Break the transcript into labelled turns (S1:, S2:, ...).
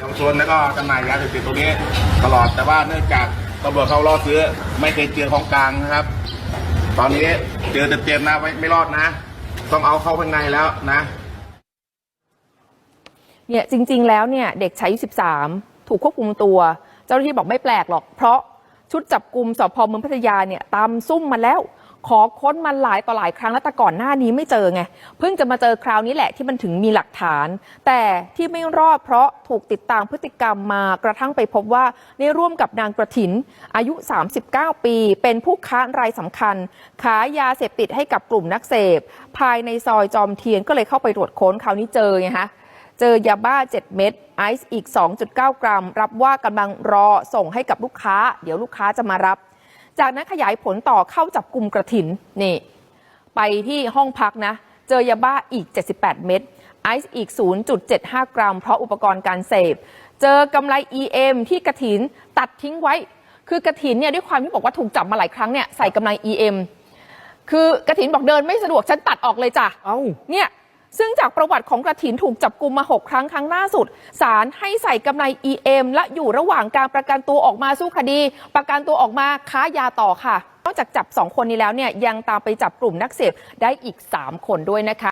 S1: เยาวชนแล้วก็จำหน่ายยาเสพติดตรงนี้ตลอดแต่ว่าเนื่องจากตำรวจเขาล่อซื้อไม่เคยเจอของกลางนะครับ ตอนนี้เจอเต็มๆนะไม่ไม่รอดนะ ต้องเอาเข้าข้างในแล้วนะ
S2: เนี่ยจริง ๆ แล้วเนี่ยเด็กชายอายุ13 ถูกควบคุมตัว เจ้าหน้าที่บอกไม่แปลกหรอก เพราะชุดจับกลุ่มสพเมืองพัทยาเนี่ยตามซุ่มมาแล้ว ขอค้นมาหลายต่อหลายครั้งแล้วแต่ก่อนหน้านี้ไม่เจอไง เพิ่งจะมาเจอคราวนี้แหละที่มันถึงมีหลักฐาน แต่ที่ไม่รอดเพราะถูกติดตามพฤติกรรมมากระทั่งไปพบว่าได้ร่วมกับนางกระถิน อายุ 39 ปี เป็นผู้ค้ารายสำคัญขายยาเสพติดให้กับกลุ่มนักเสพ ภายในซอยจอมเทียนก็เลยเข้าไปตรวจค้นคราวนี้เจอไงฮะเจอยาบ้า 7 เม็ดไอซ์อีก 2.9 กรัม รับว่ากำลังรอส่งให้กับลูกค้า เดี๋ยวลูกค้าจะมารับ จากนั้นขยายผลต่อเข้าจับกลุ่มกระถินนี่ไปที่ห้องพักนะ เจอยาบ้าอีก 78 เม็ดไอซ์อีก 0.75 กรัม เพราะอุปกรณ์การเสพ เจอกำไร EM ที่กระถินตัดทิ้งไว้ คือกระถินเนี่ยด้วยความที่บอกว่าถูกจับมาหลายครั้งเนี่ยใส่กำไร EM คือกระถินบอกเดินไม่สะดวกฉันตัดออกเลยจ้ะ
S3: เอ้า
S2: เนี่ย ซึ่งจากประวัติของกระถินถูกจับกลุมมา 6 ครั้งครั้งล่าสุดศาลให้ใส่กำไร EM และอยู่ระหว่างการประกันตัวออกมาสู้คดี ประกันตัวออกมาค้ายาต่อค่ะ นอกจากจับ 2 คนนี้แล้วเนี่ยยังตามไปจับกลุ่มนักเสพได้อีก 3 คนด้วยนะคะ